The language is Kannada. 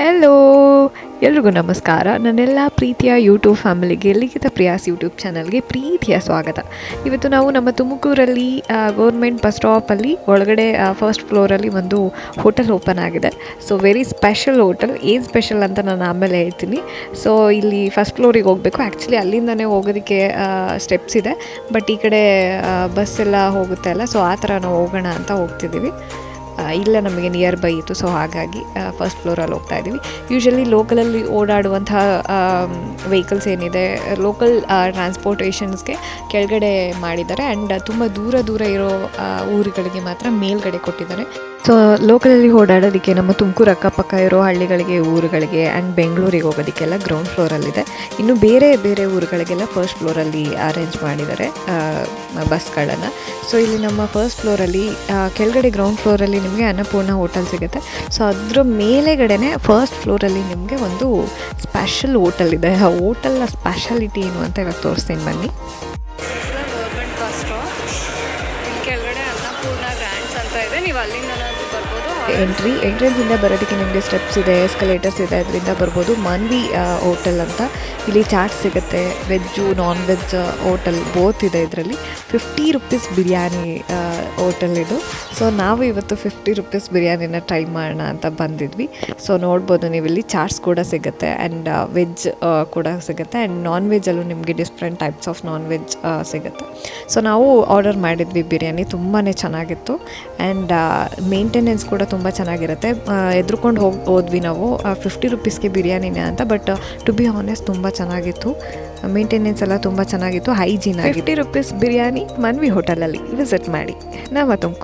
ಹೆಲೋ ಎಲ್ರಿಗೂ ನಮಸ್ಕಾರ. ನನ್ನೆಲ್ಲ ಪ್ರೀತಿಯ ಯೂಟ್ಯೂಬ್ ಫ್ಯಾಮಿಲಿಗೆ ಲಿಖಿತ ಪ್ರಿಯಾಸ್ ಯೂಟ್ಯೂಬ್ ಚಾನಲ್ಗೆ ಪ್ರೀತಿಯ ಸ್ವಾಗತ. ಇವತ್ತು ನಾವು ನಮ್ಮ ತುಮಕೂರಲ್ಲಿ ಗೌರ್ಮೆಂಟ್ ಬಸ್ ಸ್ಟಾಪಲ್ಲಿ ಒಳಗಡೆ ಫಸ್ಟ್ ಫ್ಲೋರಲ್ಲಿ ಒಂದು ಹೋಟೆಲ್ ಓಪನ್ ಆಗಿದೆ. ಸೊ ವೆರಿ ಸ್ಪೆಷಲ್ ಹೋಟೆಲ್ ಏನು ಸ್ಪೆಷಲ್ ಅಂತ ನಾನು ಆಮೇಲೆ ಹೇಳ್ತೀನಿ. ಸೊ ಇಲ್ಲಿ ಫಸ್ಟ್ ಫ್ಲೋರಿಗೆ ಹೋಗಬೇಕು. ಆ್ಯಕ್ಚುಲಿ ಅಲ್ಲಿಂದನೇ ಹೋಗೋದಕ್ಕೆ ಸ್ಟೆಪ್ಸ್ ಇದೆ. ಬಟ್ ಈ ಕಡೆ ಬಸ್ ಎಲ್ಲ ಹೋಗುತ್ತೆ ಅಲ್ಲ. ಸೊ ಆ ಥರ ನಾವು ಹೋಗೋಣ ಅಂತ ಹೋಗ್ತಿದ್ದೀವಿ. ಇಲ್ಲ, ನಮಗೆ ನಿಯರ್ ಬೈ ಇತ್ತು. ಸೊ ಹಾಗಾಗಿ ಫಸ್ಟ್ ಫ್ಲೋರಲ್ಲಿ ಹೋಗ್ತಾ ಇದ್ದೀವಿ ಯೂಶಲಿ ಲೋಕಲಲ್ಲಿ ಓಡಾಡುವಂತಹ ವೆಹಿಕಲ್ಸ್ ಏನಿದೆ ಲೋಕಲ್ ಟ್ರಾನ್ಸ್ಪೋರ್ಟೇಷನ್ಸ್ಗೆ ಕೆಳಗಡೆ ಮಾಡಿದ್ದಾರೆ. ಆ್ಯಂಡ್ ತುಂಬ ದೂರ ದೂರ ಇರೋ ಊರುಗಳಿಗೆ ಮಾತ್ರ ಮೇಲ್ಗಡೆ ಕೊಟ್ಟಿದ್ದಾರೆ. ಸೊ ಲೋಕಲಲ್ಲಿ ಓಡಾಡೋದಕ್ಕೆ ನಮ್ಮ ತುಮಕೂರು ಅಕ್ಕಪಕ್ಕ ಇರೋ ಹಳ್ಳಿಗಳಿಗೆ, ಊರುಗಳಿಗೆ ಆ್ಯಂಡ್ ಬೆಂಗಳೂರಿಗೆ ಹೋಗೋದಕ್ಕೆಲ್ಲ ಗ್ರೌಂಡ್ ಫ್ಲೋರಲ್ಲಿದೆ ಇನ್ನು ಬೇರೆ ಬೇರೆ ಊರುಗಳಿಗೆಲ್ಲ ಫಸ್ಟ್ ಫ್ಲೋರಲ್ಲಿ ಅರೇಂಜ್ ಮಾಡಿದ್ದಾರೆ ಬಸ್ಗಳನ್ನು. ಸೊ ಇಲ್ಲಿ ನಮ್ಮ ಫಸ್ಟ್ ಫ್ಲೋರಲ್ಲಿ ಕೆಳಗಡೆ ಗ್ರೌಂಡ್ ಫ್ಲೋರಲ್ಲಿ ನಿಮಗೆ ಅನ್ನಪೂರ್ಣ ಹೋಟೆಲ್ ಸಿಗುತ್ತೆ. ಸೊ ಅದ್ರ ಮೇಲೆಗಡೆನೆ ಫಸ್ಟ್ ಫ್ಲೋರಲ್ಲಿ ನಿಮಗೆ ಒಂದು ಸ್ಪೆಷಲ್ ಹೋಟೆಲ್ ಇದೆ. ಆ ಹೋಟೆಲ್ನ ಸ್ಪೆಷಾಲಿಟಿ ಏನು ಅಂತ ಇವಾಗ ತೋರಿಸ್ತೀನಿ ಬನ್ನಿ. ಕೆಳಗಡೆ ಅನ್ನಪೂರ್ಣ ಗ್ರ್ಯಾಂಡ್ಸ್ ಅಂತ ಇದೆ. ನೀವು ಅಲ್ಲಿಂದ ಬರ್ಬೋದು. ಎಂಟ್ರಿ ಎಂಟ್ರೆನ್ಸಿಂದ ಬರೋದಕ್ಕೆ ನಿಮಗೆ ಸ್ಟೆಪ್ಸ್ ಇದೆ ಎಸ್ಕಲೇಟರ್ಸ್ ಇದೆ, ಅದರಿಂದ ಬರ್ಬೋದು. ಮಾನ್ವಿ ಹೋಟೆಲ್ ಅಂತ. ಇಲ್ಲಿ ಚಾಟ್ ಸಿಗುತ್ತೆ. Veg non veg hotel both ಇದೆ ಇದರಲ್ಲಿ. ಫಿಫ್ಟಿ ರುಪೀಸ್ ಬಿರಿಯಾನಿ ಹೋಟೆಲ್ ಇದು. ಸೊ ನಾವು ಇವತ್ತು ಫಿಫ್ಟಿ ರುಪೀಸ್ ಬಿರಿಯಾನಿನ ಟ್ರೈ ಮಾಡೋಣ ಅಂತ ಬಂದಿದ್ವಿ. ಸೊ ನೋಡ್ಬೋದು ನೀವು ಇಲ್ಲಿ ಚಾಟ್ಸ್ ಕೂಡ ಸಿಗುತ್ತೆ ಆ್ಯಂಡ್ ವೆಜ್ ಕೂಡ ಸಿಗುತ್ತೆ ಆ್ಯಂಡ್ ನಾನ್ ವೆಜ್ಜಲ್ಲೂ ನಿಮಗೆ different types of non veg ಸಿಗುತ್ತೆ. ಸೊ ನಾವು ಆರ್ಡರ್ ಮಾಡಿದ್ವಿ ಬಿರಿಯಾನಿ ತುಂಬಾ ಚೆನ್ನಾಗಿತ್ತು ಆ್ಯಂಡ್ ಮೇಂಟೆನೆನ್ಸ್ ಕೂಡ ತುಂಬ ಚೆನ್ನಾಗಿರುತ್ತೆ. ಎದ್ರುಕೊಂಡು ಹೋಗಿ, ಹೋದ್ವಿ ನಾವು. ಫಿಫ್ಟಿ ರುಪೀಸ್ಗೆ ಬಿರಿಯಾನಿನೇ ಅಂತ ಬಟ್ ಟು ಬಿ ಆನೆಸ್ಟ್ ತುಂಬ ಚೆನ್ನಾಗಿತ್ತು. ಮೇಂಟೆನೆನ್ಸ್ ಎಲ್ಲ ತುಂಬ ಚೆನ್ನಾಗಿತ್ತು hygiene fifty rupees biryani Manvi ಹೋಟೆಲಲ್ಲಿ ವಿಸಿಟ್ ಮಾಡಿ. ನಾವು ತುಮಕೂರು